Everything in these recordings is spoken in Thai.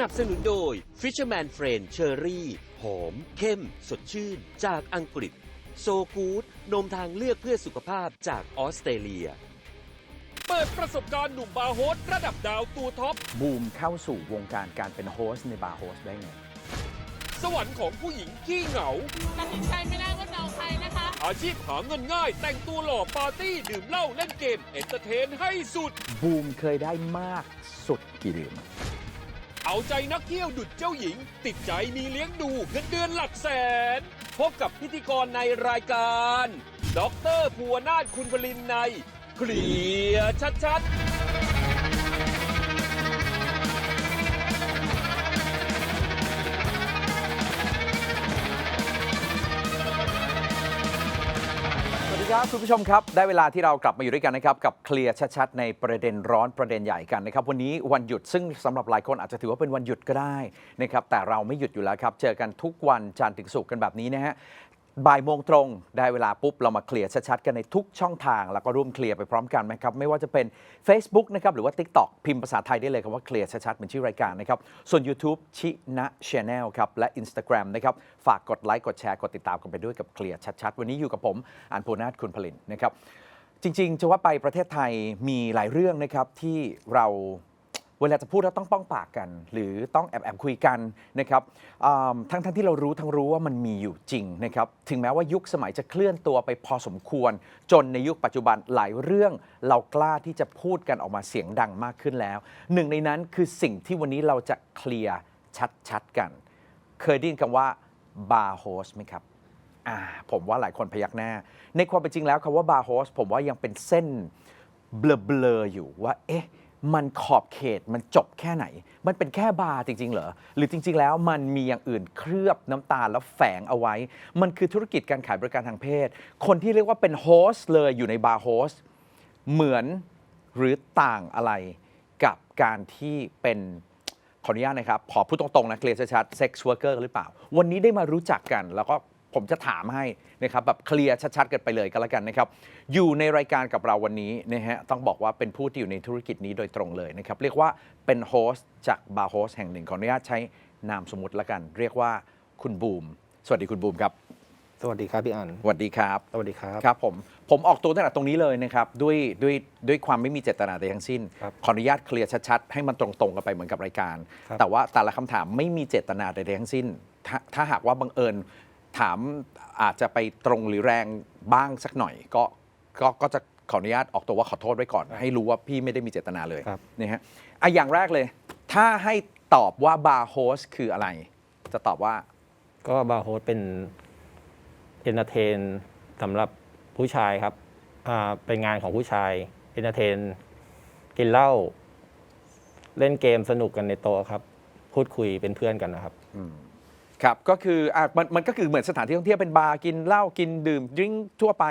นับสนุนโดย Fisherman Friend Cherry หอม เข้ม สดชื่น จากอังกฤษ โซกูดนมทางเลือกเพื่อสุขภาพจากออสเตรเลีย เปิดประสบการณ์หนุ่มบาร์โฮสระดับดาวตัวท็อป บูมเข้าสู่วงการการเป็นโฮสต์ในบาร์โฮสต์ได้ไง สวรรค์ของผู้หญิงขี้เหงา ตัดสินใจไม่ได้ว่าจะเอาใครนะคะ อาชีพหาเงินง่าย แต่งตัวหล่อปาร์ตี้ ดื่มเหล้าเล่นเกม เอนเตอร์เทนให้สุด บูมเคยได้มากสุดกี่ดื่ม เอาใจนักเที่ยวดุดเจ้าหญิง ติดใจมีเลี้ยงดูเงินเดือนหลักแสน พบกับพิธีกรในรายการด็อกเตอร์ภูวนาถคุณพลินในเคลียร์ชัดๆ ดีครับคุณผู้ชมครับ ได้เวลาที่เรากลับมาอยู่ด้วยกันนะครับ กับเคลียร์ชัดๆ ในประเด็นร้อนประเด็นใหญ่กันนะครับ วันนี้วันหยุดซึ่งสำหรับหลายคนอาจจะถือว่าเป็นวันหยุดก็ได้นะครับแต่เราไม่หยุดอยู่แล้วครับ เจอกันทุกวันจันทร์ถึงศุกร์กันแบบนี้นะฮะ บ่ายโมงตรง ได้เวลาปุ๊บ เรามาเคลียร์ชัดๆ กันในทุกช่องทาง แล้วก็ร่วมเคลียร์ไปพร้อมกันนะครับ ไม่ว่าจะเป็น Facebook นะครับ หรือว่า TikTok พิมพ์ภาษาไทยได้เลยคำว่าเคลียร์ชัดๆเป็นชื่อรายการนะครับ ส่วน YouTube ชินะ Channel ครับ และ Instagram นะครับ ฝากกดไลค์ กดแชร์ กดติดตามกันไปด้วยกับเคลียร์ชัดๆ วันนี้อยู่กับผมอันภูนาถคุณผลินนะครับ จริงๆ จะว่าไปประเทศไทยมีหลายเรื่องนะครับที่เรา เวลาจะพูดเราต้องป้องปากกัน หรือต้องแอบแอบคุยกันนะครับทั้งทั้งที่เรารู้ทั้งรู้ว่ามันมีอยู่จริงนะครับถึงแม้ว่ายุคสมัยจะเคลื่อนตัวไปพอสมควร จนในยุคปัจจุบันหลายเรื่อง เรากล้าที่จะพูดกันออกมาเสียงดังมากขึ้นแล้ว หนึ่งในนั้นคือสิ่งที่วันนี้เราจะเคลียร์ชัดๆกัน เคยได้ยินคำว่า bar host ไหมครับผมว่าหลายคนพยักหน้า ในความเป็นจริงแล้วคำว่าบาร์โฮสผมว่ายังเป็นเส้นเบลอๆอยู่ว่า เอ๊ะ มันขอบเขตมันจบแค่ไหน มันเป็นแค่บาร์จริง ๆ เหรอ หรือจริง ๆ แล้วมันมีอย่างอื่นเคลือบน้ำตาลแล้วแฝงเอาไว้ มันคือธุรกิจการขายบริการทางเพศ คนที่เรียกว่าเป็นโฮสเลยอยู่ในบาร์โฮสเหมือนหรือต่างอะไรกับการที่เป็นขออนุญาตนะครับ ขอพูดตรงๆนะเคลียร์ชัดๆเซ็กซ์ r ว e ร์เกอร์หรือเปล่า วันนี้ได้มารู้จักกันแล้วก็ ผมจะถามให้นะครับแบบเคลียร์ชัดๆกันไปเลยก็แล้วกันนะครับ อยู่ในรายการกับเราวันนี้นะฮะต้องบอกว่าเป็นผู้ที่อยู่ในธุรกิจนี้โดยตรงเลยนะครับ เรียกว่าเป็นโฮสต์จากบาร์โฮสแห่งหนึ่งขออนุญาตใช้นามสมมุติละกัน เรียกว่าคุณบูม สวัสดีคุณบูมครับสวัสดีครับพี่อันสวัสดีครับ สวัสดีครับ ครับผม ผมออกตัวตั้งแต่ตรงนี้เลยนะครับ ด้วยด้วยด้วยความไม่มีเจตนาใดทั้งสิ้นครับขออนุญาตเคลียร์ชัดๆ ให้มันตรงๆกันไปเหมือนกับรายการครับแต่ว่าแต่ละคำถามไม่มีเจตนาใดๆทั้งสิ้นถ้าถ้าหากว่าบังเอิญ ถามอาจจะไปตรงหรือแรงบ้างสักหน่อย ก็ก็ก็จะขออนุญาตออกตัวว่าขอโทษไว้ก่อน ให้รู้ว่าพี่ไม่ได้มีเจตนาเลยครับนะฮะอะอย่างแรกเลย ถ้าให้ตอบว่าบาร์โฮสคืออะไร จะตอบว่า ก็บาร์โฮสเป็นเอนเตอร์เทนสำหรับผู้ชายครับอ่าเป็นงานของผู้ชายเอนเตอร์เทนกินเหล้าเล่นเกมสนุกกันในโต๊ะครับ พูดคุยเป็นเพื่อนกันนะครับ ครับก็คืออะมันมันก็คือเหมือนสถานที่ท่องเที่ยวเป็นบาร์กินเหล้ากินดื่มดริงก์ทั่วไป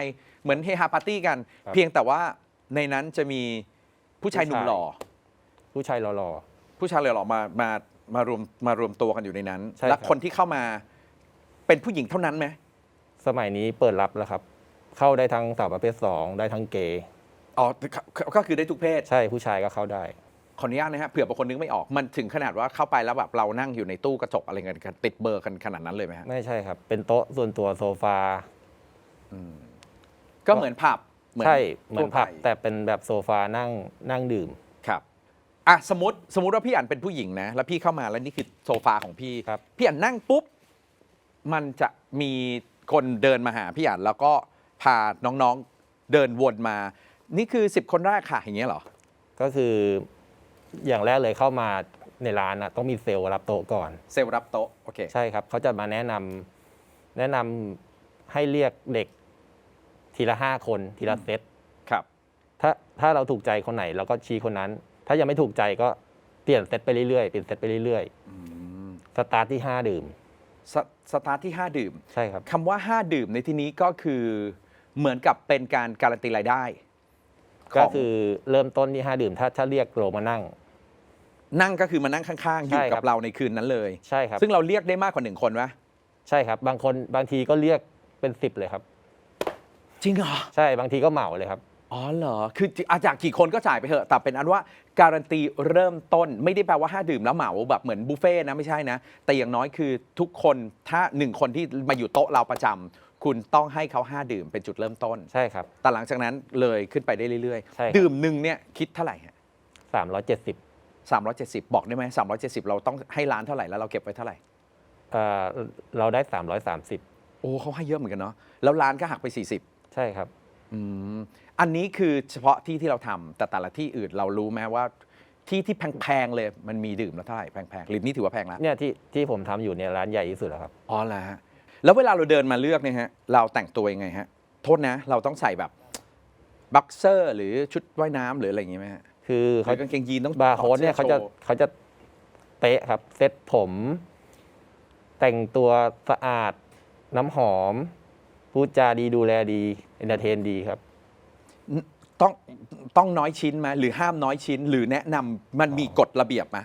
เหมือนเฮฮาปาร์ตี้กัน ครับ เพียงแต่ว่าในนั้นจะมีผู้ชายหนุ่มหล่อ ผู้ชายหล่อ ผู้ชายหล่อๆมามามารวมมารวมตัวกันอยู่ในนั้น ใช่และครับคนที่เข้ามาเป็นผู้หญิงเท่านั้นไหมๆสมัยนี้เปิดรับแล้วครับ เข้าได้ทั้งสาวประเภทสองได้ทั้งเกย์อ๋อก็ก็คือได้ทุกเพศ ใช่ผู้ชายก็เข้าได้ ขออนุญาตนะฮะเผื่อบางคนนึกไม่ออกมันถึงขนาดว่าเข้าไปแล้วแบบเรานั่งอยู่ในตู้กระจกอะไรกันติดเบอร์กันขนาดนั้นเลยไหมฮะไม่ใช่ครับ เป็นโต๊ะส่วนตัวโซฟาก็เหมือนผับเหมือนใช่เหมือนทั่วไปผับแต่เป็นแบบโซฟานั่งนั่งดื่ม ครับอะสมมติสมมติว่าพี่อันเป็นผู้หญิงนะ แล้วพี่เข้ามาแล้วนี่คือโซฟาของพี่ ครับ พี่อันนั่งปุ๊บ มันจะมีคนเดินมาหาพี่อันแล้วก็พาน้องๆเดินวนมา นี่คือ 10 คนแรกค่ะอย่างเงี้ยเหรอ ก็คือ อย่างแรกเลยเข้ามาในร้านนะต้องมีเซลล์รับโต๊ะก่อน เซลล์รับโต๊ะโอเคใช่ครับเขาจะมาแนะนำแนะนำให้เรียกเด็กทีละห้าคนทีละเซตครับถ้าถ้าเราถูกใจคนไหนเราก็ชี้คนนั้น ถ้ายังไม่ถูกใจก็เปลี่ยนเซตไปเรื่อยๆเปลี่ยนเซตไปเรื่อยๆสตาร์ทที่ห้าดื่มสสตาร์ทที่ 5 ดื่มใช่ครับ คำว่า 5 ดื่มในที่นี้ก็คือเหมือนกับเป็นการการันตีรายได้ก็คือเริ่มต้นที่ห้าดื่ม ถ้าถ้าเรียกโรมานั่ง นั่งก็คือมานั่งข้างๆ อยู่ใช่ครักับบ เราในคืนนั้นเลย ใช่ครับ ซึ่งเราเรียกได้มากกว่าหนึ่งคนไหมใช่ครับ บางคนบางทีก็เรียกเป็นสิบเลยครับ จริงเหรอ ใช่บางทีก็เหมาเลยครับ อ๋อเหรอ คืออาจากกี่คนก็จ่ายไปเถอะ แต่เป็นอันว่าการันตีเริ่มต้นไม่ได้แปลว่า5ดื่มแล้วเหมาแบบเหมือนบุฟเฟ่ต์นะไม่ใช่นะ แต่อย่างน้อยคือทุกคนถ้า1คนที่มาอยู่โต๊ะเราประจำคุณต้องให้เขา5ดื่มเป็นจุดเริ่มต้น ใช่ครับ แต่หลังจากนั้นเลยขึ้นไปได้เรื่อยใช่ครับดื่มหนึ่งเนี่ยคิดเท่าไหร่ฮะ 370 370 บอกได้ไหม370 เราต้องให้ร้านเท่าไหร่แล้วเราเก็บไว้เท่าไหร่ เอ่อเราได้ 330 โอ้เขาให้เยอะเหมือนกันเนาะแล้วร้านก็หักไป 40ใช่ครับ อืมอันนี้คือเฉพาะที่ที่เราทำแต่แต่ละที่อื่นเรารู้ไหมว่า ที่ที่แพงๆเลยมันมีดื่มแล้วเท่าไหร่แพงๆหรือนี่ถือว่าแพงแล้ว เนี่ยที่ที่ผมทำอยู่เนี่ยร้านใหญ่ที่สุดแล้วครับ อ๋อแล้วฮะแล้วเวลาเราเดินมาเลือกเนี่ยฮะเราแต่งตัวยังไงฮะ โทษนะ เราต้องใส่แบบ บ็อกเซอร์หรือชุดว่ายน้ำหรืออะไรอย่างงี้ไหมฮะ คือหรืเขาอกางเกงยีนต้องบาร์โค้ดเนี่ยถเขาอจะสื้อโชว์เขาจะเป๊ะครับ เซ็ตผม แต่งตัวสะอาด น้ำหอม พูดจาดีดูแลดีเอนเตอร์เทนดีครับ ต้องต้องน้อยชิ้นไหมหรือห้ามน้อยชิ้น หรือแนะนำมันมีกฎระเบียบไหม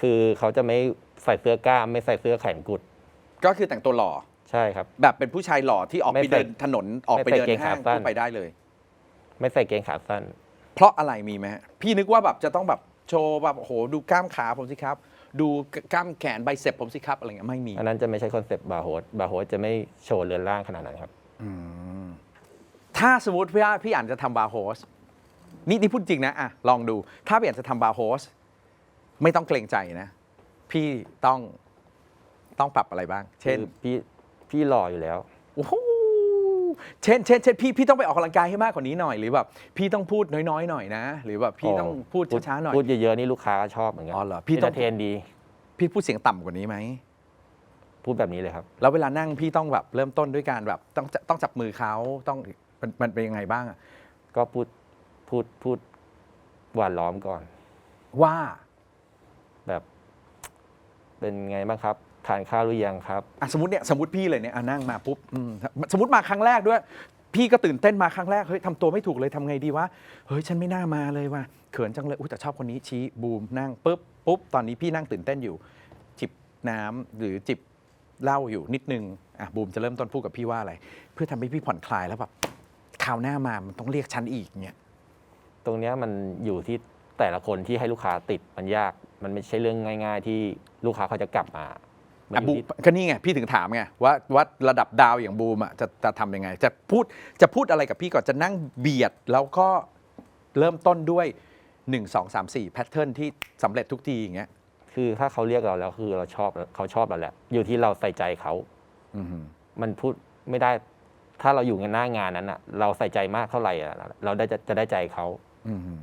คือเขาจะไม่ใส่เสื้อกล้าม ไม่ใส่เสื้อแขนกุด ก็คือแต่งตัวหล่อ ใช่ครับ แบบเป็นผู้ชายหล่อที่ออกไม่ไปใส่เดินถนนออกไปไม่ใส่เดินเกงห้างขาสั้นก็ไปได้เลย ไม่ใส่เกงขาสั้น เพราะอะไรมีไหมฮะพี่นึกว่าแบบจะต้องแบบโชว์แบบโอ้โหดูกล้ามขาผมสิครับ ดูกล้ามแขนไบเซ็ปผมสิครับอะไรเงี้ยไม่มีอันนั้นจะไม่ใช่คอนเซปต์บาร์โฮสบาร์โฮสจะไม่โชว์เรือนร่างขนาดนั้นครับถ้าสมมติพี่ว่าพี่อ่านจะทำบาร์โฮสนี่นี่พูดจริงนะอะลองดู ถ้าพี่อ่านจะทำบาร์โฮสไม่ต้องเกรงใจนะ พี่ต้องต้องปรับอะไรบ้าง เช่น คือพี่พี่หล่ออยู่แล้ว โอ้โห เช่นเช่นเช่นพี่พี่ต้องไปออกกำลังกายให้มากกว่านี้หน่อย หรือแบบพี่ต้องพูดน้อยๆหน่อยนะ หรือแบบพี่ต้องพูดช้าๆหน่อย พูดเยอะๆนี่ลูกค้าก็ชอบเหมือนกัอ๋อเหรอพี่ต้อง เนเตอร์เทนดี พี่พูดเสียงต่ำกว่านี้ไหม พูดแบบนี้เลยครับ แล้วเวลานั่งพี่ต้องแบบเริ่มต้นด้วยการแบบต้องต้องจับมือเขาต้องมันมันเป็นยังไงบ้างอะก็พูดพูดพูดหวานล้อมก่อน ว่า แบบ เป็นไงบ้างครับ ทานข้าวหรือยังครับ อะสมมติเนี่ยสมมติพี่เลยเนี่ยอะนั่งมาปุ๊บอืมสมมติมาครั้งแรกด้วย พี่ก็ตื่นเต้นมาครั้งแรกเฮ้ยทำตัวไม่ถูกเลยทำไงดีวะเฮ้ยฉันไม่น่ามาเลยว่ะเขินจังเลยอุ้ยแต่ชอบคนนี้ชี้บูมนั่งปุ๊บปุ๊บตอนนี้พี่นั่งตื่นเต้นอยู่ จิบน้ำหรือจิบเหล้าอยู่นิดนึงอะบูมจะเริ่มต้นพูดกับพี่ว่าอะไร เพื่อทำให้พี่ผ่อนคลายแล้วแบบคราวหน้ามามันต้องเรียกฉันอีกเนี่ยตรงเนี้ยมันอยู่ที่แต่ละคนที่ให้ลูกค้าติดมันยาก มันไม่ใช่เรื่องง่าย ๆ ที่ลูกค้าเขาจะกลับมามัน อะอบูยู่มที่ก็นี่ไงพี่ถึงถามไงว่าว่าระดับดาวอย่างบูมอะจะจะทำยังไง จะพูดจะพูดอะไรกับพี่ก่อนจะนั่งเบียดแล้วก็เริ่มต้นด้วย 1 2 3 4แพทเทิร์นที่สำเร็จทุกทีอย่างเงี้ยคือถ้าเขาเรียกเราแล้วคือเราชอบเขาชอบเราแหละอยู่ที่เราใส่ใจเขาอือหือมันพูดไม่ได้ ถ้าเราอยู่ในหน้างานนั้นอะเราใส่ใจมากเท่าไหร่อะเราได้จะจะได้ใจเขาอือหือ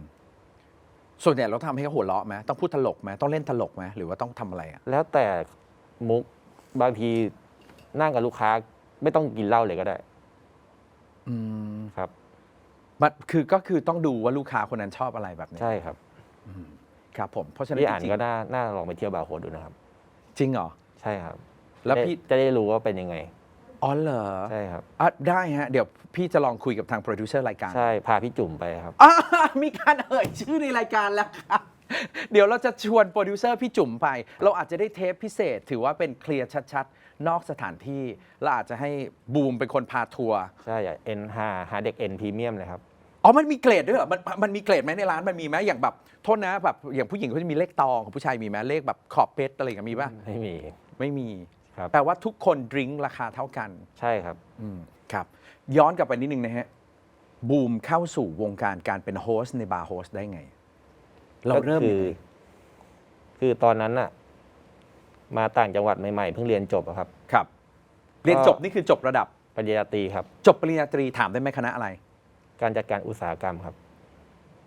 ส่วนใหญ่เราทำให้เขาหัวเราะไหมต้องพูดตลกไหมต้องเล่นตลกไหมหรือว่าต้องทำอะไรอะ แล้วแต่ มุก บางทีนั่งกับลูกค้าไม่ต้องกินเหล้าเลยก็ได้ อืมครับ มันคือก็คือต้องดูว่าลูกค้าคนนั้นชอบอะไรแบบนี้ใช่ครับครับผมเพราะฉะนั้นพี่อ่านจริงก็น่าน่าลองไปเที่ยวบาร์โฮสดูนะครับ จริงเหรอ ใช่ครับแล้วจะได้พี่จะได้รู้ว่าเป็นยังไง อ๋อเหรอใช่ครับ อะได้ฮะ เดี๋ยวพี่จะลองคุยกับทางโปรดิวเซอร์รายการใช่พาพี่จุ่มไปครับ อ่ามีการเอ่ยชื่อในรายการแล้วครับ เดี๋ยวเราจะชวนโปรดิวเซอร์พี่จุ๋มไป เราอาจจะได้เทปพิเศษ ถือว่าเป็นเคลียร์ชัดๆ นอกสถานที่เราอาจจะให้บูมเป็นคนพาทัวร์ใช่เอ็นหาหาเด็กเอ็นพรีเมียมเลยครับ อ๋อมันมีเกรดด้วยเหรอมันมันมีเกรดไหมในร้านมันมีไหมอย่างแบบโทษนะแบบอย่างผู้หญิงเขาจะมีเลขตองของผู้ชายมีไหมเลขแบบขอบเพชรอะไรอย่างเงี้ยมีป่ะไม่มี ไม่มีครับ แปลว่าทุกคนดริงก์ราคาเท่ากัน ใช่ครับ อืมครับ ย้อนกลับไปนิดนึงนะฮะ บูมเข้าสู่วงการการเป็นโฮสต์ในบาร์โฮสต์ได้ไง เราเริ่มก็คืยังอไงคือตอนนั้นน่ะ มาต่างจังหวัดใหม่ๆเพิ่งเรียนจบอะครับ ครับ เรียนจบนี่คือจบระดับ ปริญญาตรีครับ จบปริญญาตรีถามได้ไหมคณะอะไร การจัดการอุตสาหกรรมครับ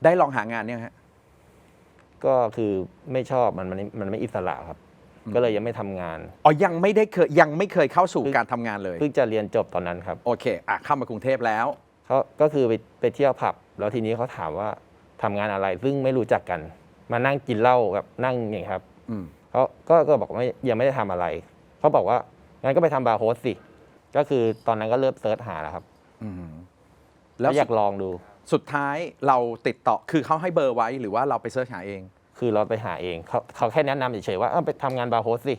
ได้ลองหางานเนี่ยงฮะ ก็คือไม่ชอบมันมันมันไม่อิสระครับ อืม ก็เลยยังไม่ทำงานอ๋อยังไม่ได้เคยยังไม่เคยเข้าสู่การทำงานเลย เพิ่งจะเรียนจบตอนนั้นครับ โอเค อะเข้ามากรุงเทพแล้ว เขาก็คือไปไปเที่ยวผับ แล้วทีนี้เขาถามว่า ทำงานอะไร ซึ่งไม่รู้จักกัน มานั่งกินเหล้าแบบนั่งอย่างนี้ครับอืม เขาก็ก็บอกว่ายังไม่ได้ทำอะไร เขาบอกว่างั้นก็ไปทำบาร์โฮสสิ ก็คือตอนนั้นก็เริ่มเซิร์ชหาแล้วครับอืมแล้แล้ววอยากลองดู สุดท้ายเราติดต่อคือเขาให้เบอร์ไว้หรือว่าเราไปเสิร์ชหาเอง คือเราไปหาเองเขาเขาแค่แนะนำเฉยๆว่าเอ้าไปทำงานบาร์โฮสสิ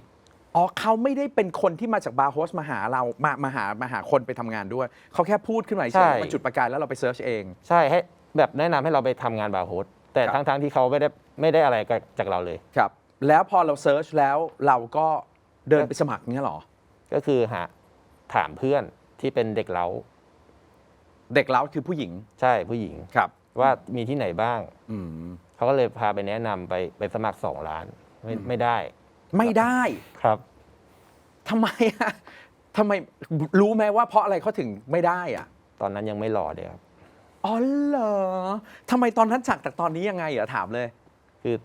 อ๋อเขาไม่ได้เป็นคนที่มาจากบาร์โฮสต์มาหาเรามามาหามาหาคนไปทำงานด้วย เขาแค่พูดขึ้นมาเฉยๆมันจุดประกายแล้วเราไปเสิร์ชเอง ใช่ให้ แบบแนะนำให้เราไปทำงานบาร์โฮสแต่ครับ ทั้งๆที่เขาไม่ได้ไม่ได้อะไรกับจากเราเลย ครับ แล้วพอเราเซิร์ชแล้วเราก็เดินไปสมัครเงี้ยเหรอ ก็คือหาถามเพื่อนที่เป็นเด็กเล้าเด็กเล้าคือผู้หญิงใช่ผู้หญิง ครับ ว่ามีที่ไหนบ้าง อืม เขาก็เลยพาไปแนะนำไปไปสมัครสองล้านไม่ไม่ได้ไม่ได้ครับ ทำไมอะทำไมรู้ไหมว่าเพราะอะไรเขาถึงไม่ได้อะตอนนั้นยังไม่หล่อเลยครับ อ๋อเหรอทำไมตอนนั้นจากจากตอนนี้ยังไงเหรอถามเลย คือ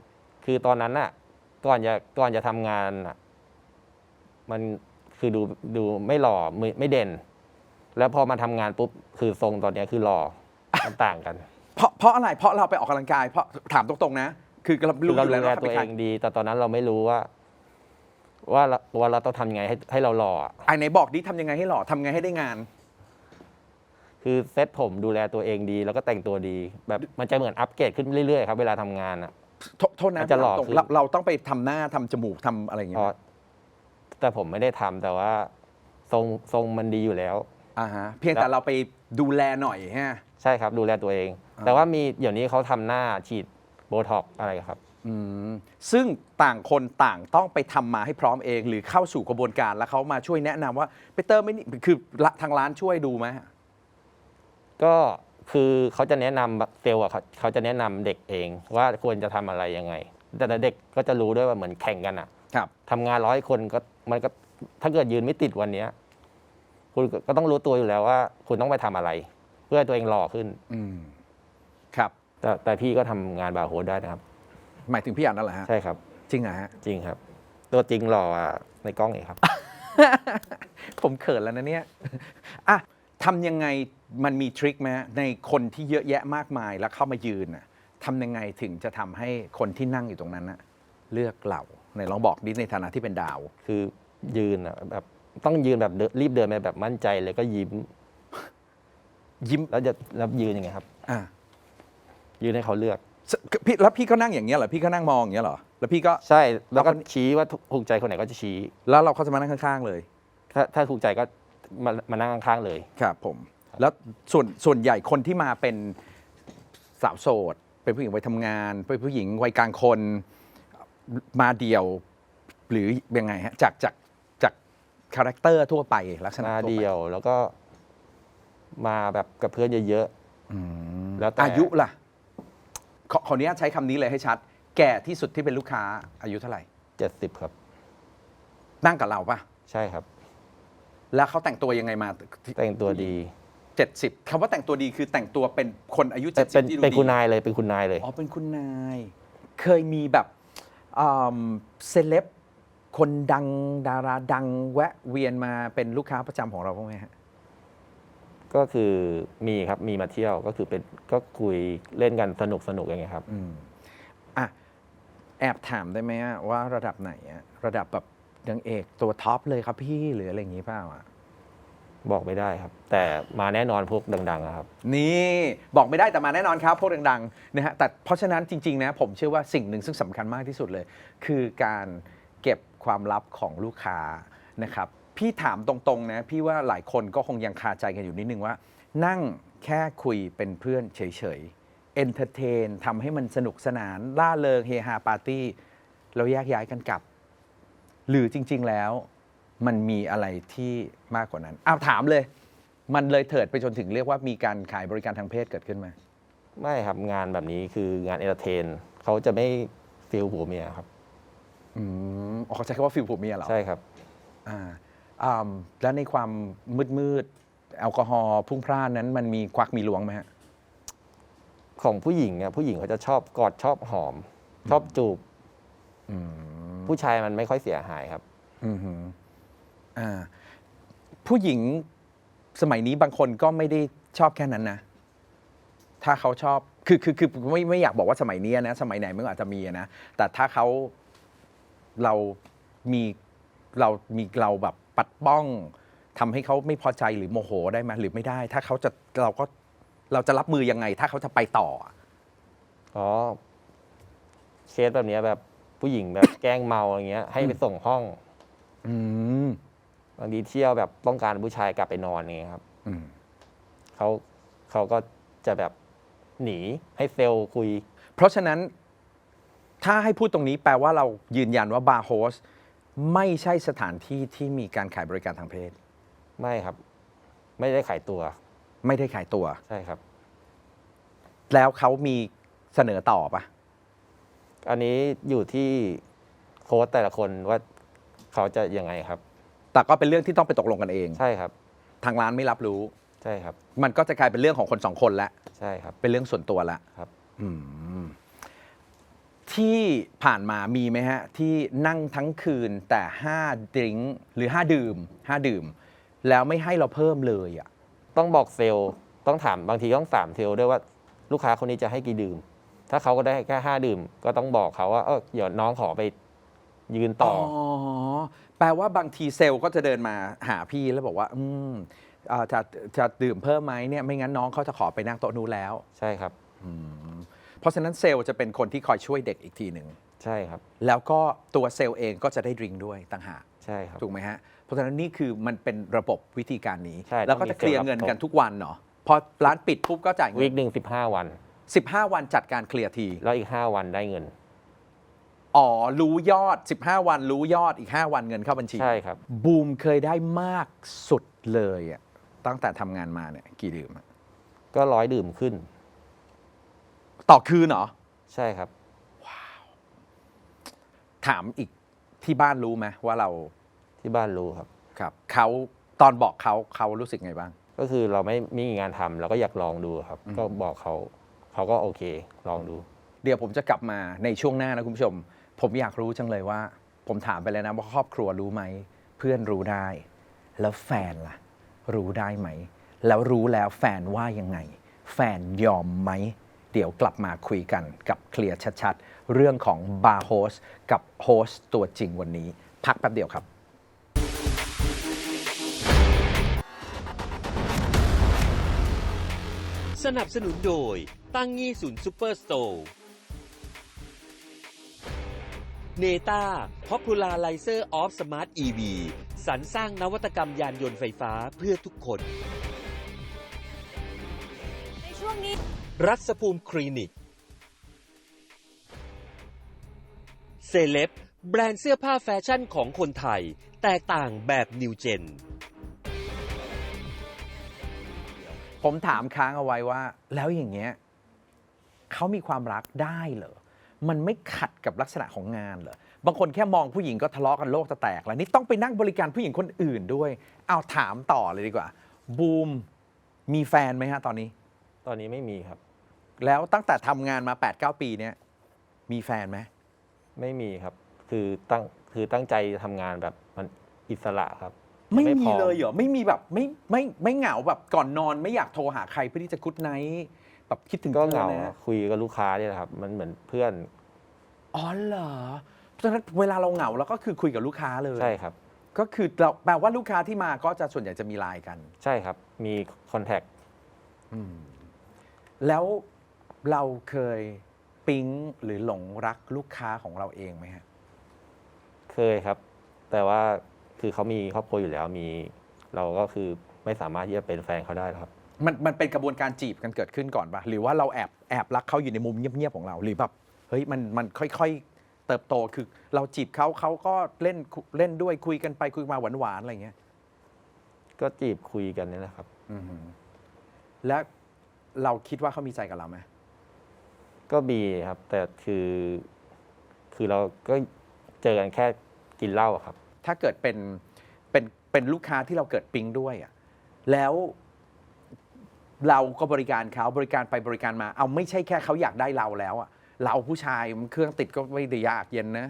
คือตอนนั้นน่ะ ก่อนจะก่อนจะทำงานน่ะ มันคือดูดูไม่หล่อไม่ไม่เด่น แล้วพอมาทำงานปุ๊บคือทรงตอนเนี้ยคือหล่อมันต่างกันเพราะเพราะอะไรเพราะเราไปออกกำลังกายเพราะถามตรงๆนะ คือเราคือรู้เราอยู่ดูแล้วแลว่าตัวขาเอป็นงใครดี แต่ตอนนั้นเราไม่รู้ว่า ว่าเราว่าเราต้องทำไงให้ให้เราหล่ออะไอ้ไหนบอกดิทำยังไงให้หล่อทำไงให้ได้งาน คือเซ็ตผมดูแลตัวเองดี แล้วก็แต่งตัวดี แบบมันจะเหมือนอัปเกรดขึ้นเรื่อยๆครับเวลาทำงานอะ โทโทษนะมันจะหล่อตรงขึ้น เราเราต้องไปทำหน้าทำจมูกทำอะไรอย่างเงี้อ๋ยอแต่ผมไม่ได้ทำแต่ว่า ทรงทรงมันดีอยู่แล้ว อ่าฮะเพียงแต่เราไปดูแลหน่อยฮะ ใช่ครับ ดูแลตัวเอง อ่า แต่ว่ามีเดี๋ยวนี้เขาทำหน้าฉีดโบท็อกซ์อะไรครับ อืมซึ่งต่างคนต่างต้องไปทำมาให้พร้อมเอง หรือเข้าสู่กระบวนการแล้วเขามาช่วยแนะนำว่า ไปเติมไม่นี่คือละทางร้านช่วยดูไหม ก็คือเขาจะแนะนำเซลล์อะเขาเขาจะแนะนำเด็กเองว่าควรจะทำอะไรยังไง แต่ละเด็กก็จะรู้ด้วยว่าเหมือนแข่งกันอะครับ ทำงานร้อยคนก็มันก็ถ้าเกิดยืนไม่ติดวันเนี้ยคุณก็ต้องรู้ตัวอยู่แล้วว่า คุณต้องไปทำอะไร เพื่อให้ตัวเองหล่อขึ้น อืม ครับ แต่แต่พี่ก็ทำงานบาร์โฮสได้นะครับ หมายถึงพี่อ่านนั่นแหละฮะ ใช่ครับ จริงเหรอฮะ จริงครับ ตัวจริงหล่อกว่าในกล้องเองครับ ผมเขินแล้วนะเนี่ย อะ ทำยังไงมันมีทริคไหมฮะในคนที่เยอะแยะมากมายแล้วเข้ามายืนน่ะทำยังไงถึงจะทำให้คนที่นั่งอยู่ตรงนั้นน่ะเลือกเราไหนลองบอกดิในฐานะที่เป็นดาว คือยืนอะแบบต้องยืนแบบเดินรีบเดินไปแบบมั่นใจเลยก็ยิ้ม ยิ้มแล้วจะแล้วยืนยังไงครับ อะยืนให้เขาเลือก สพี่แล้วพี่ก็นั่งอย่างเงี้ยเหรอพี่ก็นั่งมองอย่างเงี้ยเหรอแล้วพี่ก็ใช่แล้วก็เอาคนชี้ว่าถูกใจคนไหนก็จะชี้ แล้วเราเขาจะมานั่งข้างๆเลย ถ้าถ้าถูกใจก็ มามานั่งข้างๆเลย ครับผม แล้วส่วนส่วนใหญ่คนที่มาเป็นสาวโสด เป็นผู้หญิงวัยทำงาน เป็นผู้หญิงวัยกลางคนมาเดียว หรือยังไงฮะจากจากจากคาแรคเตอร์ทั่วไปลักษณะมาทั่วไปเดียวแล้วก็มาแบบกับเพื่อนเยอะอืมแล้วแต่อายุล่ะขอขออนุญาตใช้คำนี้เลยให้ชัด แก่ที่สุดที่เป็นลูกค้าอายุเท่าไหร่ๆเจ็ดสิบครับ นั่งกับเราปะใช่ครับ แล้วเขาแต่งตัวยังไงมาแต่งตัวดีเจ็ดสิบคำว่าแต่งตัวดีคือแต่งตัวเป็นคนอายุแต่เจ็ดสิเป็บนที่ดูเป็นดีคุณนายเลยเป็นคุณนายเลย อ๋อเป็นคุณนาย เคยมีแบบอืมเซเลบคนดังดาราดังแวะเวียนมาเป็นลูกค้าประจำของเราบ้างไหมฮะ ก็คือมีครับมีมาเที่ยวก็คือเป็นก็คุยเล่นกันสนุกสนุกอย่างเงี้ยครับ อืมอะ แอบถามได้ไหมอะว่าระดับไหนอะระดับแบบ นางเอกตัวท็อปเลยครับพี่หรืออะไรอย่างงี้เปล่าอะบอกไม่ได้ครับ แต่มาแน่นอนพวกดังๆอะครับ นี่บอกไม่ได้แต่มาแน่นอนครับพวกดังๆนะฮะแต่เพราะฉะนั้นจริงๆนะผมเชื่อว่าสิ่งหนึ่งซึ่งสำคัญมากที่สุดเลย คือการเก็บความลับของลูกค้านะครับพี่ถามตรงๆนะพี่ว่าหลายคนก็คงยังคาใจกันอยู่นิดนึงว่า นั่งแค่คุยเป็นเพื่อนเฉยๆเอนเตอร์เทนทำให้มันสนุกสนานล่าเริงเฮฮาปาร์ตี้แล้วแยกย้ายกันกลับ หรือจริง ๆ แล้ว มันมีอะไรที่มากกว่านั้นอ้าวถามเลย มันเลยเถิดไปจนถึงเรียกว่ามีการขายบริการทางเพศเกิดขึ้นไหมไม่ครับงานแบบนี้คืองานเอนเตอร์เทนเขาจะไม่ฟิลผัวเมียครับ อืมอ๋อเขาใช้คำว่าฟิลผัวเมียเหรอใช่ครับอ่าอ่าแล้วในความมืดมืดๆแอลกอฮอล์พุ่งพล่านนั้นมันมีควักมีล้วงไหมฮะ ของผู้หญิงเนี่ยผู้หญิงเขาจะชอบกอดชอบหอม ชอบจูบ อืมผู้ชายมันไม่ค่อยเสียหายครับ อืมฮึอ่า ผู้หญิงสมัยนี้บางคนก็ไม่ได้ชอบแค่นั้นนะ ถ้าเขาชอบคือคือคือไม่ไม่อยากบอกว่าสมัยนี้นะ สมัยไหนมันก็อาจจะมีอะนะ แต่ถ้าเขาเรามีเรามีเราแบบปัดป้องทำให้เขาไม่พอใจหรือโมโหได้ไหมหรือไม่ได้ ถ้าเขาจะเราก็เราจะรับมือยังไง ถ้าเขาจะไปต่ออะอ๋อเคสแบบเนี้ยแบบ ผู้หญิงแบบแกล้งเมาอย่างเงี้ย ให้ไปส่งห้องอืมบางทีเที่ยวแบบต้องการผู้ชายกลับไปนอนอย่างเงี้ยครับอืมเขาเขาก็จะแบบหนีให้เซลล์คุย เพราะฉะนั้น ถ้าให้พูดตรงนี้แปลว่าเรายืนยันว่าบาร์โฮสไม่ใช่สถานที่ที่มีการขายบริการทางเพศ ไม่ครับ ไม่ได้ขายตัว ไม่ได้ขายตัว ใช่ครับ แล้วเขามีเสนอต่อปะ อันนี้อยู่ที่โค้ชแต่ละคนว่าเขาจะยังไงครับ แต่ก็เป็นเรื่องที่ต้องไปตกลงกันเอง ใช่ครับ ทางร้านไม่รับรู้ ใช่ครับ มันก็จะกลายเป็นเรื่องของคนสองคนละ ใช่ครับ เป็นเรื่องส่วนตัวละครับ อืมที่ผ่านมามีไหมฮะ ที่นั่งทั้งคืนแต่ห้าดริงก์หรือห้าดื่มห้าดื่ม แล้วไม่ให้เราเพิ่มเลยอะ ต้องบอกเซลล์ต้องถามบางทีต้องถามเซลล์ด้วยว่า ลูกค้าคนนี้จะให้กี่ดื่ม ถ้าเขาก็ได้แค่ห้าดื่ม ก็ต้องบอกเขาว่าเออเดี๋ยวน้องขอไปยืนต่ออแปลว่าบางทีเซลล์ก็จะเดินมาหาพี่แล้วบอกว่า อืมอ่าจะจะดื่มเพิ่มไหมเนี่ยไม่งั้นน้องเขาจะขอไปนั่งโต๊ะนู้นแล้วใช่ครับ อืมเพราะฉะนั้นเซลล์จะเป็นคนที่คอยช่วยเด็กอีกทีหนึ่ง ใช่ครับ แล้วก็ตัวเซลล์เองก็จะได้ดริงก์ด้วยต่างหาก ใช่ครับ ถูกไหมฮะ เพราะฉะนั้นนี่คือมันเป็นระบบวิธีการนี้ ใช่แล้วก็จะเคลียร์เงินกันทุกวันเนาะพอร้านปิดปุ๊บก็จ่ายเงิวีนคหนึ่งสิบห้าวัน 15 วันจัดการเคลียร์ที แล้วอีกห้าวันได้เงิน อ๋อ รู้ยอด 15 วันรู้ยอดอีก 5 วันเงินเข้าบัญชี ใช่ครับ บูมเคยได้มากสุดเลยอะตั้งแต่ทำงานมาเนี่ยกี่ดื่มอะก็ร้อยดื่มขึ้น ต่อคืนเหรอ ใช่ครับ ถามอีกที่บ้านรู้ไหมว่าเราที่บ้านรู้ครับ ครับเขาตอนบอกเขาเขารู้สึกไงบ้าง ก็คือเราไม่ไม่มีงานทำเราก็อยากลองดูครับอืมก็บอกเขา เขาก็โอเค ลองดู เดี๋ยวผมจะกลับมาในช่วงหน้านะคุณผู้ชม ผมอยากรู้จังเลยว่า ผมถามไปแล้วนะว่าครอบครัวรู้ไหม เพื่อนรู้ได้ แล้วแฟนล่ะ รู้ได้ไหม แล้วรู้แล้วแฟนว่ายังไง แฟนยอมไหม เดี๋ยวกลับมาคุยกันกับเคลียร์ชัดๆ เรื่องของบาร์โฮสกับโฮสตัวจริงวันนี้ พักแป๊บเดียวครับสนับสนุนโดย ตั้งงี้ศูนย์ซูเปอร์สโตร์เนต้า Popularizer of Smart EV สรรสร้างนวัตกรรมยานยนต์ไฟฟ้าเพื่อทุกคน ในช่วงนี้ รัศภูมิคลินิก เซเลบแบรนด์เสื้อผ้าแฟชั่นของคนไทย แตกต่างแบบนิวเจน ผมถามค้างเอาไว้ว่า แล้วอย่างเงี้ย เขามีความรักได้เหรอ มันไม่ขัดกับลักษณะของงานเหรอ บางคนแค่มองผู้หญิงก็ทะเลาะกันโลกจะแตก แล้วนี่ต้องไปนั่งบริการผู้หญิงคนอื่นด้วย เอาถามต่อเลยดีกว่า บูมมีแฟนไหมฮะตอนนี้ ตอนนี้ไม่มีครับ แล้วตั้งแต่ทำงานมา 8-9 ปีเนี่ยมีแฟนไหมไม่มีครับ คือตั้งคือตั้งใจทำงานแบบมันอิสระครับไม่พมีร้อเลยเหรอไม่มีแบบไม่ไม่ไม่เหงาแบบก่อนนอนไม่อยากโทรหาใครเพื่อที่จะกุดไนท์ แบบคิดถึงก็ธอเหงานะคุยกับลูกค้าเนี่ยแหละครับ มันเหมือนเพื่อนอ๋อเหรอเพราะฉะนั้นเวลาเราเหงาเราก็คือคุยกับลูกค้าเลย ใช่ครับ ก็คือเราแปลว่าลูกค้าที่มาก็จะส่วนใหญ่จะมีไลน์กัน ใช่ครับ มีคอนแทคแล้วเราเคยปิ๊งหรือหลงรักลูกค้าของเราเองไหมฮะ เคยครับ แต่ว่าคือเขามีครอบครัวอยู่แล้วมี เราก็คือไม่สามารถที่จะเป็นแฟนเขาได้หรอกครับ มันมันเป็นกระบวนการจีบกันเกิดขึ้นก่อนปะหรือว่าเราแอบแอบรักเขาอยู่ในมุมเงียบๆของเราหรือแบบเฮ้ยมันมันค่อยๆ เติบโตคือเราจีบเขาเขาก็เล่นคุเล่นด้วยคุยกันไปคุยมาหวานๆอะไรอย่างเงี้ยก็จีบคุยกันนี่แหละครับ อือหือและเราคิดว่าเขามีใจกับเราไหมก็มีครับ แต่คือ คือเราก็เจอกันแค่กินเหล้าอะครับ ถ้าเกิดเป็นเป็นเป็นลูกค้าที่เราเกิดปิ๊งด้วยอะแล้ว เราก็บริการเขาบริการไปบริการมา เอาไม่ใช่แค่เขาอยากได้เราแล้วอะเราผู้ชายมันเครื่องติดก็ไม่ได้ยากเย็นนะ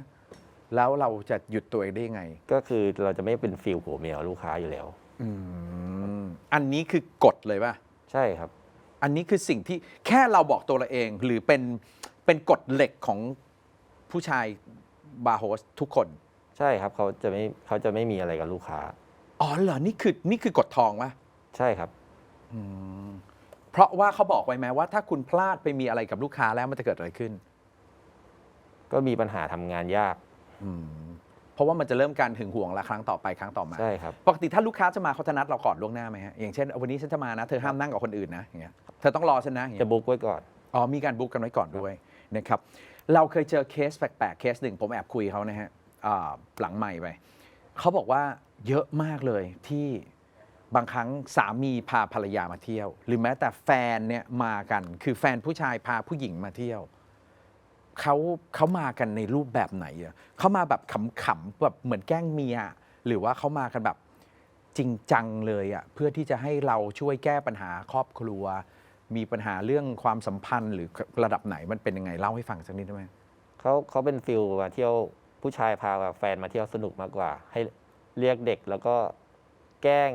แล้วเราจะหยุดตัวเองได้ยังไง ก็คือเราจะไม่เป็นฟิลผัวเมียกับลูกค้าอยู่แล้ว อืมอันนี้คือกฎเลยป่ะ ใช่ครับ อันนี้คือสิ่งที่แค่เราบอกตัวเราเองหรือเป็นเป็นกฎเหล็กของผู้ชายบาร์โฮสทุกคน ใช่ครับเขาจะไม่เขาจะไม่มีอะไรกับลูกค้า อ๋อเหรอ นี่คือนี่คือกฎทองป่ะใช่ครับ เพราะว่าเขาบอกไว้ไหมว่าถ้าคุณพลาดไปมีอะไรกับลูกค้าแล้วมันจะเกิดอะไรขึ้น ก็มีปัญหาทำงานยากเพราะว่ามันจะเริ่มการหึงหวงละครั้งต่อไปครั้งต่อมา ใช่ครับ ปกติถ้าลูกค้าจะมาเขาจะนัดเราก่อนล่วงหน้าไหมฮะอย่างเช่นวันนี้ฉันจะมานะเธอห้ามนั่งกับคนอื่นนะอย่างเงี้ยเธอต้องรอฉันนะอย่างจะเงี้ยบุ๊กไว้ก่อน อ๋อมีการบุ๊กกันไว้ก่อนด้วยนะครับ เราเคยเจอเคสแปลกๆ เคสหนึ่งผมแอบคุยเขานะฮะอ่าหลังใหม่ไปเขาบอกว่าเยอะมากเลยที่ บางครั้งสามีพาภรรยามาเที่ยว หรือแม้แต่แฟนเนี่ยมากัน คือแฟนผู้ชายพาผู้หญิงมาเที่ยวเขาเขามากันในรูปแบบไหนอะเขามาแบบขำๆแบบเหมือนแกล้งเมีย หรือว่าเขามากันแบบจริงจังเลยอะเพื่อที่จะให้เราช่วยแก้ปัญหาครอบครัว มีปัญหาเรื่องความสัมพันธ์ หรือระดับไหนมันเป็นยังไงเล่าให้ฟังสักนิดได้ไหมเขาเขาเป็นฟิลมาเที่ยวผู้ชายพาแบบแฟนมาเที่ยวสนุกมากกว่า ให้เรียกเด็กแล้วก็แกล้ง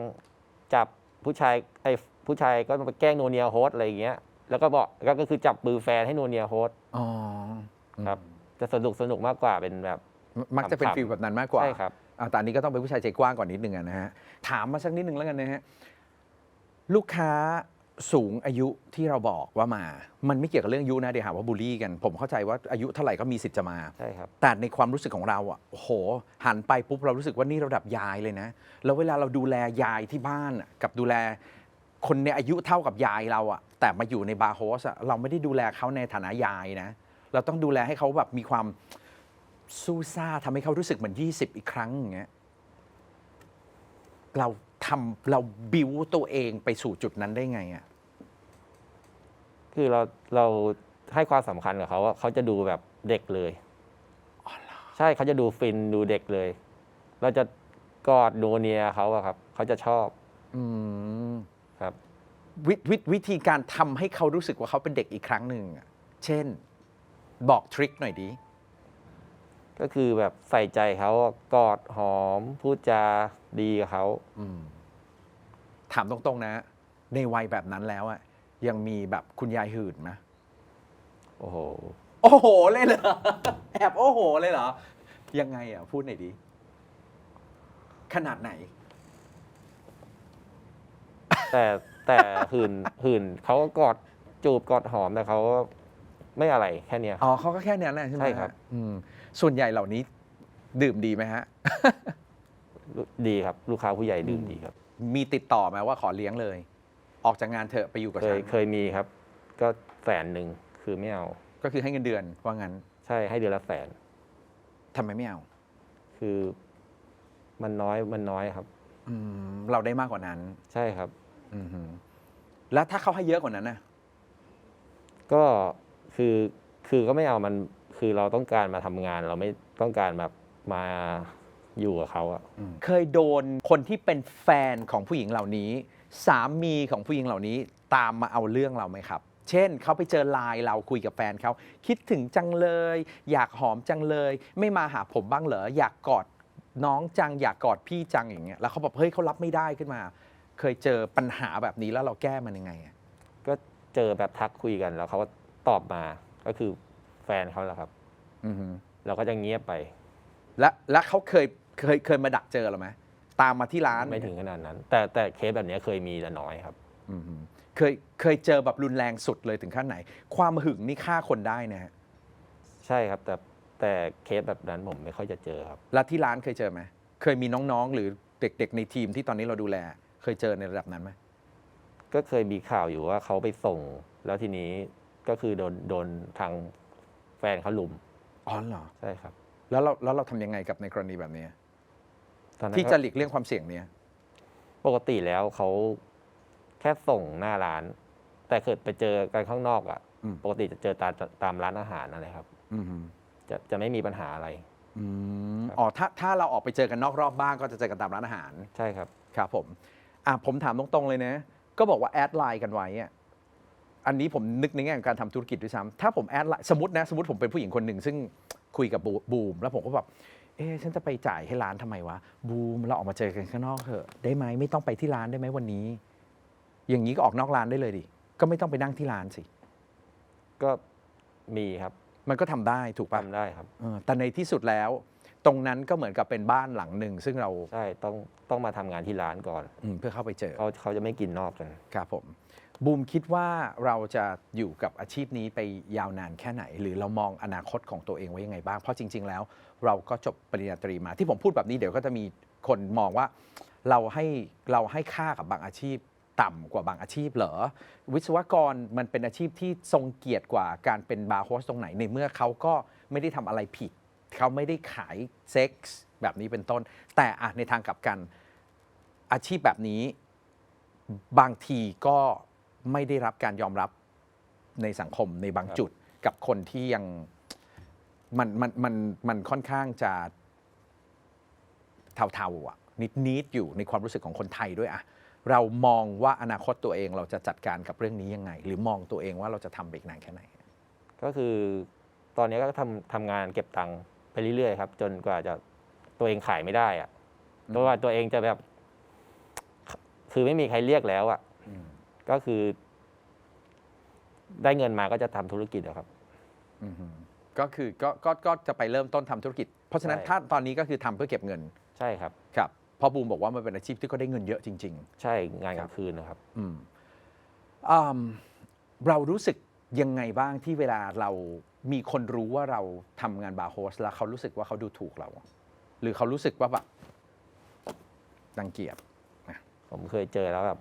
จับผู้ชายไอ้ผู้ชายก็มาแกล้งโนเนียโฮสอะไรอย่างเงี้ยแล้วก็บอกก็ก็คือจับมือแฟนให้โนเนียโฮสอ๋อครับจะสนุกสนุกมากกว่าเป็นแบบมักจะเป็นขำๆฟิลแบบนั้นมากกว่าใช่ครับอ่าแต่อันนี้ก็ต้องเป็นผู้ชายใจกว้างก่อนนิดนึงอะนะฮะถามมาสักนิดนึงแล้วกันนะฮะลูกค้า สูงอายุที่เราบอกว่ามา มันไม่เกี่ยวกับเรื่องอายุนะเดี๋ยวหาว่าบูลลี่กัน ผมเข้าใจว่าอายุเท่าไหร่ก็มีสิทธิ์จะมา ใช่ครับ แต่ในความรู้สึกของเราอะโอ้โห หันไปปุ๊บเรารู้สึกว่านี่ระดับยายเลยนะ แล้วเวลาเราดูแลยายที่บ้านอะกับดูแลคนในอายุเท่ากับยายเราอะ แต่มาอยู่ในบาร์โฮสอะเราไม่ได้ดูแลเขาในฐานะยายนะ เราต้องดูแลให้เขาแบบมีความสู้ซ่าทำให้เขารู้สึกเหมือน 20 อีกครั้งอย่างเงี้ยเรา ทำเราบิวตัวเองไปสู่จุดนั้นได้ไงอะ คือเราเราให้ความสำคัญกับเขาว่าเขาจะดูแบบเด็กเลย ใช่เขาจะดูฟินดูเด็กเลย เราจะกอดโนเนียเขาอะครับ เขาจะชอบอืมครับวววิธีการทำให้เขารู้สึกว่าเขาเป็นเด็กอีกครั้งหนึ่งอะเช่น บอกทริคหน่อยดิ ก็คือแบบใส่ใจเขากอดหอม พูดจาดีกับเขา อืมถามตรงๆนะ ในวัยแบบนั้นแล้วอะยังมีแบบคุณยายหื่นไหมโอ้โห โอ้โหเลยเหรอ แอบโอ้โหเลยเหรอ ยังไงอะพูดหน่อยดิขนาดไหน แต่แต่หื่นหื่นเขาก็กอดจูบกอดหอมแต่เขาไม่อะไรแค่เนี้ยอ๋อเขาก็แค่นั้นแหละใช่ไหมใช่ครับฮะอืม ส่วนใหญ่เหล่านี้ดื่มดีไหมฮะ ดีครับ ลูกค้าผู้ใหญ่ดื่มดีครับ มีติดต่อไหมว่าขอเลี้ยงเลย ออกจากงานเถอะไปอยู่กับเคฉัยนเคยมีครับ ก็แสนหนึ่งคือไม่เอาก็คือให้เงินเดือนว่างั้นใช่ให้เดือนละแสน ทำไมไม่เอาคือมันน้อยมันน้อยครับ อืมเราได้มากกว่านั้น ใช่ครับ อือหือแล้วถ้าเขาให้เยอะกว่านั้นนะก็คือคือก็ไม่เอามัน คือเราต้องการมาทำงาน เราไม่ต้องการแบบมาอยู่กับเขาอะเคยโดนคนที่เป็นแฟนของผู้หญิงเหล่านี้ สามีของผู้หญิงเหล่านี้ตามมาเอาเรื่องเราไหมครับ เช่นเขาไปเจอไลน์เราคุยกับแฟนเขาคิดถึงจังเลย อยากหอมจังเลย ไม่มาหาผมบ้างเหรออยากกอดน้องจังอยากกอดพี่จังอย่างเงี้ยแล้วเขาบอกเฮ้ยเขารับไม่ได้ขึ้นมา เคยเจอปัญหาแบบนี้แล้วเราแก้มันยังไงอะก็เจอแบบทักคุยกันแล้วเขาก็ตอบมาก็คือ แฟนเขาแหละครับ อือหือเราก็จะเงียบไปและและเขาเคยเคยเคยมาดักเจอเราไหมตามมาที่ร้านไม่ถึงขนาดนั้น แต่แต่เคสแบบนี้เคยมีแต่น้อยครับ อือหือเคยเคยเจอแบบรุนแรงสุดเลยถึงขั้นไหน ความหึงนี่ฆ่าคนได้นะฮะใช่ครับ แต่แต่เคสแบบนั้นผมไม่ค่อยจะเจอครับ แล้วที่ร้านเคยเจอไหมเคยมีน้องๆ หรือเด็กๆในทีมที่ตอนนี้เราดูแล เคยเจอในระดับนั้นไหมก็เคยมีข่าวอยู่ว่าเขาไปส่ง แล้วทีนี้ก็คือโดนโดนทาง แฟนเขาลุมอ๋อเหรอใช่ครับ แล้วเราแล้วเราทำยังไงกับในกรณีแบบนี้ ตอนนั้นที่ก็จะหลีกเลี่ยงความเสี่ยงเนี้ยปกติแล้วเขาแค่ส่งหน้าร้าน แต่เกิดไปเจอกันข้างนอกอะ่ะ อืมปกติจะเจอตามตามร้านอาหารอะไรครับ อืมฮึจะจะไม่มีปัญหาอะไร อืมครับอ๋อถ้าถ้าเราออกไปเจอกันนอกรอบบ้างก็จะเจอกันตามร้านอาหาร ใช่ครับ ครับผม อะผมถามตรงๆเลยนะ ก็บอกว่าแอดไลน์กันไว้อะ อันนี้ผมนึกในแง่ของการทำธุรกิจด้วยซ้ำถ้าผมแอดไลน์สมมตินะสมมติผมเป็นผู้หญิงคนหนึ่งซึ่งคุยกับบูบูมแล้วผมก็แบบเอ๊ะฉันจะไปจ่ายให้ร้านทำไมวะบูมเราออกมาเจอกันข้างนอกเถอะได้ไหมไม่ต้องไปที่ร้านได้ไหมวันนี้ อย่างนี้ก็ออกนอกร้านได้เลยดิก็ไม่ต้องไปนั่งที่ร้านสิ ก็มีครับ มันก็ทำได้ถูกปะทำได้ครับเออแต่ในที่สุดแล้ว ตรงนั้นก็เหมือนกับเป็นบ้านหลังหนึ่งซึ่งเราใช่ต้องต้องมาทำงานที่ร้านก่อนอืมเพื่อเข้าไปเจอเขาเขาจะไม่กินนอกกันครับผม บูมคิดว่าเราจะอยู่กับอาชีพนี้ไปยาวนานแค่ไหน หรือเรามองอนาคตของตัวเองไว้ยังไงบ้าง เพราะจริง ๆ แล้ว เราก็จบปริญญาตรีมาที่ผมพูดแบบนี้เดี๋ยวก็จะมีคนมองว่าเราให้เราให้ค่ากับบางอาชีพต่ำกว่าบางอาชีพเหรอ วิศวกรมันเป็นอาชีพที่ทรงเกียรติกว่าการเป็นบาร์โฮสตรงไหนในเมื่อเขาก็ไม่ได้ทำอะไรผิด เขาไม่ได้ขายเซ็กส์แบบนี้เป็นต้น แต่ในทางกลับกันอาชีพแบบนี้บางทีก็ ไม่ได้รับการยอมรับในสังคมในบางครับจุดกับคนที่ยังมันมันมันมันค่อนข้างจะเทาๆอะนิดๆอยู่ในความรู้สึกของคนไทยด้วยอะเรามองว่าอนาคตตัวเองเราจะจัดการกับเรื่องนี้ยังไง หรือมองตัวเองว่าเราจะทำไปอีกนานแค่ไหน ก็คือตอนนี้ก็ทำทำงานเก็บตังค์ไปเรื่อยๆครับ จนกว่าจะตัวเองขายไม่ได้อะเพราะว่าตัวเองจะแบบ คือไม่มีใครเรียกแล้วอะอืม ก็คือ ได้เงินมาก็จะทำธุรกิจอะครับ อือหือก็คือก็ก็ก็จะไปเริ่มต้นทำธุรกิจ เพราะฉะนั้นใช่ ถ้าตอนนี้ก็คือทำเพื่อเก็บเงินใช่ครับ ครับเพราะบูมบอกว่ามันเป็นอาชีพที่ก็ได้เงินเยอะจริง ใช่งานกลางคืนนะครับ ๆ อืมอืมเรารู้สึกยังไงบ้างที่เวลาเรามีคนรู้ว่าเราทำงานบาร์โฮสแล้วเขารู้สึกว่าเขาดูถูกเรา หรือเขารู้สึกว่าแบบรังเกียจผมเคยเจอแล้วแบบ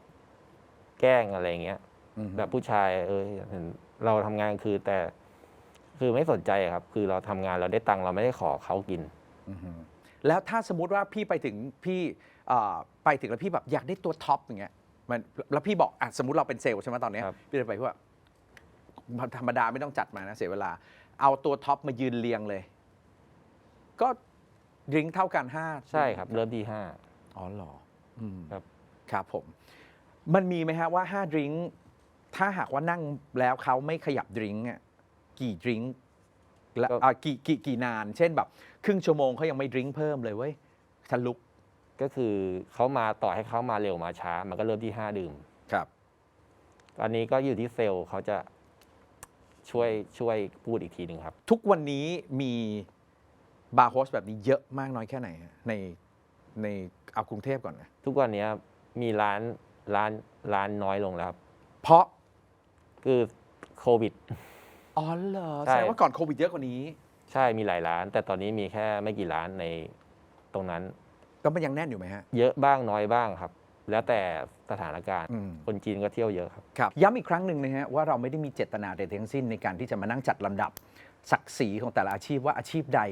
แกล้งอะไรอย่างเงี้ยอือหือแบบผู้ชายเออเห็นเราทำงานคือแต่ คือไม่สนใจอะครับ คือเราทำงานเราได้ตังค์เราไม่ได้ขอเขากินอือหือแล้วถ้าสมมุติว่าพี่ไปถึงพี่เอ่อไปถึงแล้วพี่แบบอยากได้ตัวท็อปอย่างเงี้ยมันแล้วพี่บอกอะสมมติเราเป็นเซลล์ใช่ไหมตอนเนี้ยครับพี่จะไปว่าธรรมดาไม่ต้องจัดมานะเสียเวลา เอาตัวท็อปมายืนเรียงเลย ก็ดริงก์เท่ากันห้าใช่ครับ เริ่มที่ห้าอ๋อเหรออืมครับครับผม มันมีไหมฮะว่าห้าดริงก์ถ้าหากว่านั่งแล้วเขาไม่ขยับดริงก์อะกี่ดริงก์และอะกี่กี่กี่นาน เช่นแบบ ครึ่งชั่วโมงเขายังไม่ดริงก์เพิ่มเลยเว้ยฉันลุกก็คือเขามาต่อให้เขามาเร็วมาช้า มันก็เริ่มที่ห้าดื่มครับ อันนี้ก็อยู่ที่เซลล์เขาจะช่วยช่วยพูดอีกทีหนึ่งครับ ทุกวันนี้มีบาร์โฮสแบบนี้เยอะมากน้อยแค่ไหนฮะในในเอากรุงเทพก่อนนะ ทุกวันนี้มีร้าน ร้านร้านน้อยลงแล้วครับเพราะคือโควิด อ๋อเหรอใช่แสดงว่าก่อนโควิดเยอะกว่านี้ ใช่มีหลายร้าน แต่ตอนนี้มีแค่ไม่กี่ร้านในตรงนั้น ก็มันยังแน่นอยู่ไหมฮะ เยอะบ้างน้อยบ้างครับ แล้วแต่สถานการณ์ อืม คนจีนก็เที่ยวเยอะครับ ครับย้ำอีกครั้งหนึ่งนะฮะว่าเราไม่ได้มีเจตนาใดทั้งสิ้นในการที่จะมานั่งจัดลำดับ ศักดิ์ศรีของแต่ละอาชีพว่าอาชีพใด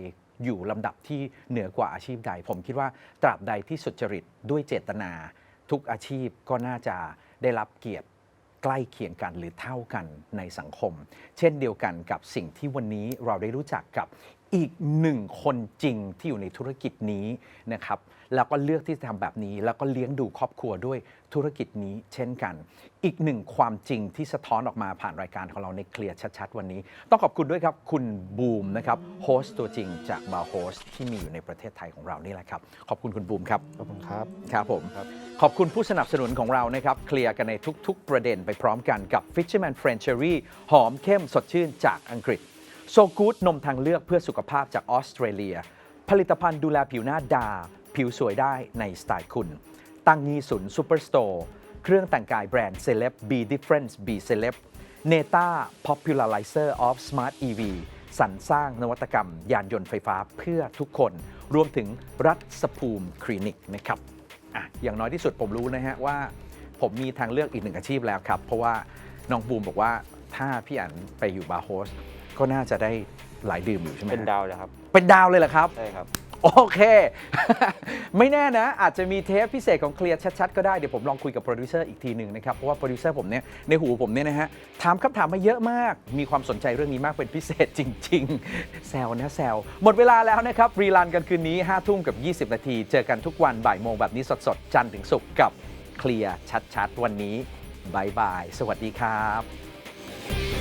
อยู่ลำดับที่เหนือกว่าอาชีพใด ผมคิดว่าตราบใดที่สุจริตด้วยเจตนา ทุกอาชีพก็น่าจะได้รับเกียรติใกล้เคียงกันหรือเท่ากันในสังคม เช่นเดียวกันกับสิ่งที่วันนี้เราได้รู้จักกับ อีกหนึ่งคนจริงที่อยู่ในธุรกิจนี้นะครับแล้วก็เลือกที่จะทำแบบนี้ แล้วก็เลี้ยงดูครอบครัวด้วยธุรกิจนี้เช่นกัน อีกหนึ่งความจริงที่สะท้อนออกมาผ่านรายการของเราในเคลียร์ชัดๆ วันนี้ ต้องขอบคุณด้วยครับ คุณบูมนะครับโฮสต์ตัวจริงจากบาร์โฮสที่มีอยู่ในประเทศไทยของเรานี่แหละครับ ขอบคุณคุณบูมครับ ขอบคุณครับ ครับผม ครับ ขอบคุณผู้สนับสนุนของเรานะครับ เคลียร์กันในทุกๆ ประเด็นไปพร้อมกันกับ Fisherman f r e n c h e r y หอมเข้มสดชื่นจากอังกฤษ โซกูดนมทางเลือกเพื่อสุขภาพจากออสเตรเลีย ผลิตภัณฑ์ดูแลผิวหน้าดา ผิวสวยได้ในสไตล์คุณ ตั้งงีสุนซูเปอร์สโตร์เครื่องแต่งกายแบรนด์ Celeb Be Difference Be Celeb Neta Popularizer of Smart EV สรรสร้างนวัตกรรม ยานยนต์ไฟฟ้าเพื่อทุกคน รวมถึงรัฐสภูมิคลินิกนะครับอะอย่างน้อยที่สุดผมรู้นะฮะว่า ผมมีทางเลือกอีกหนึ่งอาชีพแล้วครับ เพราะว่าน้องบูมบอกว่าถ้าพี่อันไปอยู่บาร์โฮส ก็น่าจะได้หลายดื่มอยู่ใช่ไหมฮะเป็นดาวเลยครับ เป็นดาวเลยเหรอครับ ใช่ครับ โอเค ไม่แน่นะ อาจจะมีเทปพิเศษของเคลียร์ชัดๆ ก็ได้ เดี๋ยวผมลองคุยกับโปรดิวเซอร์อีกทีหนึ่งนะครับ เพราะว่าโปรดิวเซอร์ผมเนี่ย ในหูผมเนี่ยนะฮะ ถามคำถามมาเยอะมาก มีความสนใจเรื่องนี้มากเป็นพิเศษจริง ๆ แซวนะแซวหมดเวลาแล้วนะครับรีลันกันคืนนี้5ทุ่มกับ 20 นาที เจอกันทุกวันบ่ายโมงแบบนี้สดๆ จันทร์ถึงศุกร์กับเคลียร์ชัดๆ วันนี้บายบาย สวัสดีครับ